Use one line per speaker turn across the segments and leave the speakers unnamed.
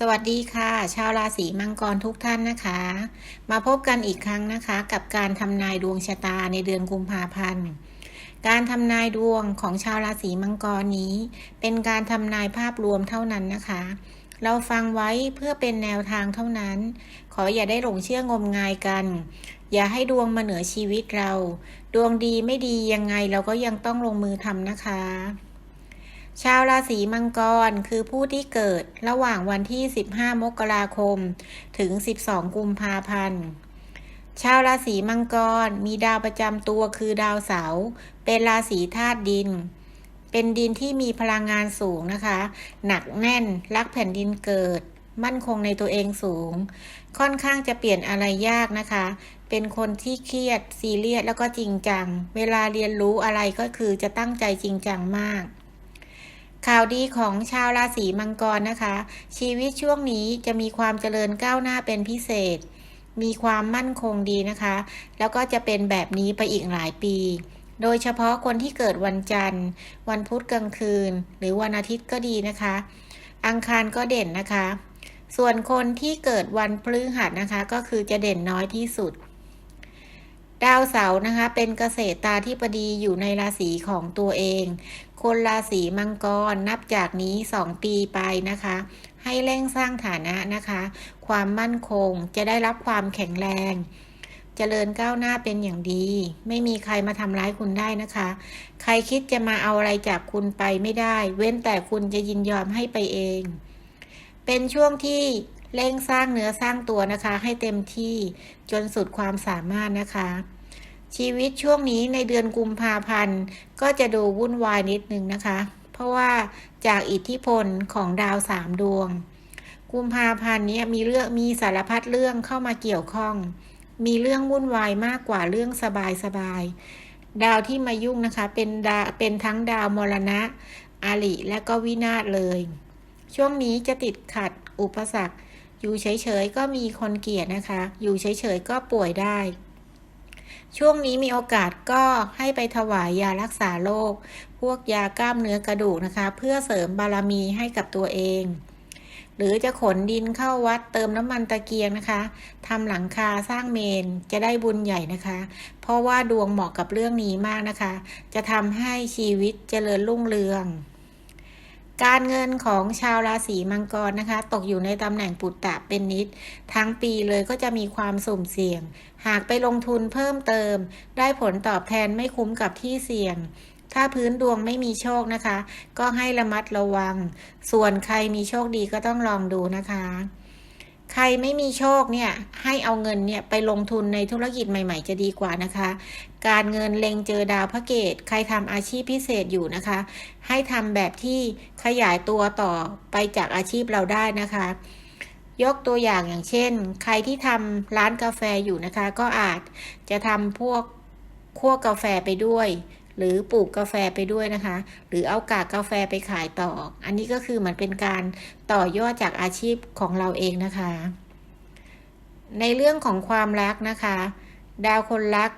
สวัสดีค่ะ ชาวราศีมังกรทุกท่านนะคะ มาพบกันอีกครั้งนะคะ กับการทำนายดวงชะตาในเดือนกุมภาพันธ์ การทำนายดวงของชาวราศีมังกรนี้ เป็นการทำนายภาพรวมเท่านั้นนะคะ เราฟังไว้เพื่อเป็นแนวทางเท่านั้น ขออย่าได้หลงเชื่องมงายกัน อย่าให้ดวงมาเหนือชีวิตเรา ดวงดีไม่ดียังไงเราก็ยังต้องลงมือทำนะคะ ชาวราศีมังกรคือผู้ที่เกิดระหว่างวันที่ 15 มกราคม ถึง 12 กุมภาพันธ์ ชาวราศีมังกรมีดาวประจำตัวคือดาวเสาร์เป็นราศีธาตุดิน เป็นดินที่มีพลังงานสูงนะคะ หนักแน่น รักแผ่นดินเกิด มั่นคงในตัวเองสูง ค่อนข้างจะเปลี่ยนอะไรยากนะคะ เป็นคนที่เครียดซีเรียสแล้วก็จริงจัง เวลาเรียนรู้อะไรก็คือจะตั้งใจจริงจังมาก ข่าวดีของชาวราศีมังกรนะคะ ชีวิตช่วงนี้จะมีความเจริญก้าวหน้าเป็นพิเศษ มีความมั่นคงดีนะคะ แล้วก็จะเป็นแบบนี้ไปอีกหลายปี โดยเฉพาะคนที่เกิดวันจันทร์ วันพุธกลางคืน หรือวันอาทิตย์ก็ดีนะคะ อังคารก็เด่นนะคะ ส่วนคนที่เกิดวันพฤหัสนะคะ ก็คือจะเด่นน้อยที่สุด ดาวเสาร์นะคะ เป็นเกษตรตาธิปดีอยู่ในราศีของตัวเอง คนราศีมังกรนับจากนี้ 2 ปีไปนะคะ ให้เร่งสร้างฐานะนะคะ ความมั่นคงจะได้รับความแข็งแรงเจริญก้าวหน้าเป็นอย่างดี ไม่มีใครมาทำร้ายคุณได้นะคะ ใครคิดจะมาเอาอะไรจากคุณไปไม่ได้ เว้นแต่คุณจะยินยอมให้ไปเอง เป็นช่วงที่ เร่งสร้างเนื้อสร้างตัวนะคะ ให้เต็มที่จนสุดความสามารถนะคะ ชีวิตช่วงนี้ในเดือนกุมภาพันธ์ ก็จะดูวุ่นวายนิดนึงนะคะ เพราะว่าจากอิทธิพลของดาวสามดวง กุมภาพันธ์นี้มีเรื่องมีสารพัดเรื่องเข้ามาเกี่ยวข้อง มีเรื่องวุ่นวายมากกว่าเรื่องสบายสบายดาวที่มายุ่งนะคะ เป็นดาเป็นทั้งดาวมรณะอาริและก็วินาศเลย ช่วงนี้จะติดขัดอุปสรรค อยู่เฉยๆก็มีคนเกลียดนะคะ อยู่เฉยๆก็ป่วยได้ ช่วงนี้มีโอกาสก็ให้ไปถวายยารักษาโรค พวกยากล้ามเนื้อกระดูกนะคะ เพื่อเสริมบารมีให้กับตัวเอง หรือจะขนดินเข้าวัดเติมน้ำมันตะเกียงนะคะทำหลังคาสร้างเมนจะได้บุญใหญ่นะคะ เพราะว่าดวงเหมาะกับเรื่องนี้มากนะคะ จะทำให้ชีวิตเจริญรุ่งเรือง การเงินของชาวราศีมังกรนะคะ ตกอยู่ในตำแหน่งปุตตะเป็นนิด ทั้งปีเลยก็จะมีความสุ่มเสี่ยง หากไปลงทุนเพิ่มเติม ได้ผลตอบแทนไม่คุ้มกับที่เสี่ยง ถ้าพื้นดวงไม่มีโชคนะคะ ก็ให้ระมัดระวัง ส่วนใครมีโชคดีก็ต้องลองดูนะคะ ใครไม่มีโชคเนี่ยให้เอาเงินเนี่ยไปลงทุนในธุรกิจใหม่ ๆ จะดีกว่านะคะ การเงินเล็งเจอดาวพระเกต ใครทำอาชีพพิเศษอยู่นะคะ ให้ทำแบบที่ขยายตัวต่อไปจากอาชีพเราได้นะคะ ยกตัวอย่างอย่างเช่น ใครที่ทำร้านกาแฟอยู่นะคะ ก็อาจจะทำพวกคั่วกาแฟไปด้วย หรือปลูกกาแฟไปด้วยนะคะ หรือเอากากกาแฟไปขายต่อ อันนี้ก็คือมันเป็นการต่อยอดจากอาชีพของเราเองนะคะ ในเรื่องของความรักนะคะ ดาวคนรัก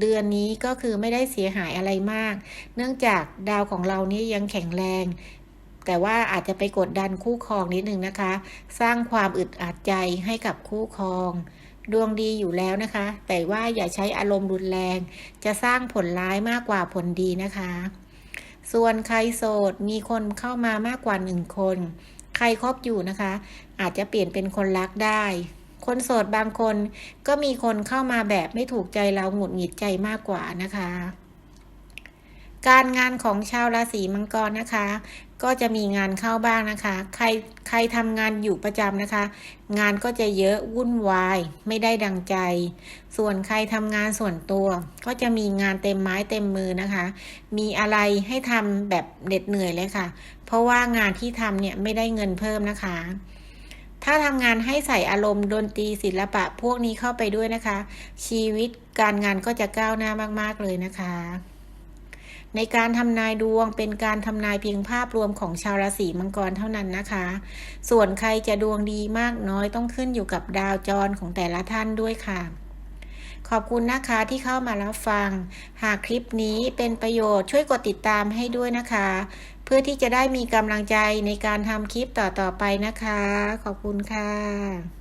เดือนนี้ก็คือไม่ได้เสียหายอะไรมาก เนื่องจากดาวของเรานี้ยังแข็งแรง แต่ว่าอาจจะไปกดดันคู่ครองนิดนึงนะคะ สร้างความอึดอัดใจให้กับคู่ครอง ดวงดีอยู่แล้วนะคะ แต่ว่าอย่าใช้อารมณ์รุนแรง จะสร้างผลร้ายมากกว่าผลดีนะคะ ส่วนใครโสดมีคนเข้ามามากกว่าหนึ่งคน ใครครบอยู่นะคะ อาจจะเปลี่ยนเป็นคนรักได้ คนโสดบางคนก็มีคนเข้ามาแบบไม่ถูกใจเราหงุดหงิดใจมากกว่านะคะการงานของชาวราศีมังกรนะคะ ก็จะมีงานเข้าบ้างนะคะ ใครใครทำงานอยู่ประจำนะคะ งานก็จะเยอะวุ่นวาย ไม่ได้ดังใจ ส่วนใครทำงานส่วนตัว ก็จะมีงานเต็มไม้เต็มมือนะคะ มีอะไรให้ทำแบบเหน็ดเหนื่อยเลยค่ะ เพราะว่างานที่ทำเนี่ยไม่ได้เงินเพิ่มนะคะ ถ้าทำงานให้ใส่อารมณ์ดนตรีศิลปะพวกนี้เข้าไปด้วยนะคะ ชีวิตการงานก็จะก้าวหน้ามาก ๆ เลยนะคะ ในการทำนายดวงเป็นการทำนายเพียงภาพรวมของชาวราศีมังกรเท่านั้นนะคะ ส่วนใครจะดวงดีมากน้อยต้องขึ้นอยู่กับดาวจรของแต่ละท่านด้วยค่ะ ขอบคุณนะคะที่เข้ามารับฟัง หากคลิปนี้เป็นประโยชน์ช่วยกดติดตามให้ด้วยนะคะเเพื่อที่จะได้มีกำลังใจในการทำคลิปต่อๆไปนะคะ ขอบคุณค่ะ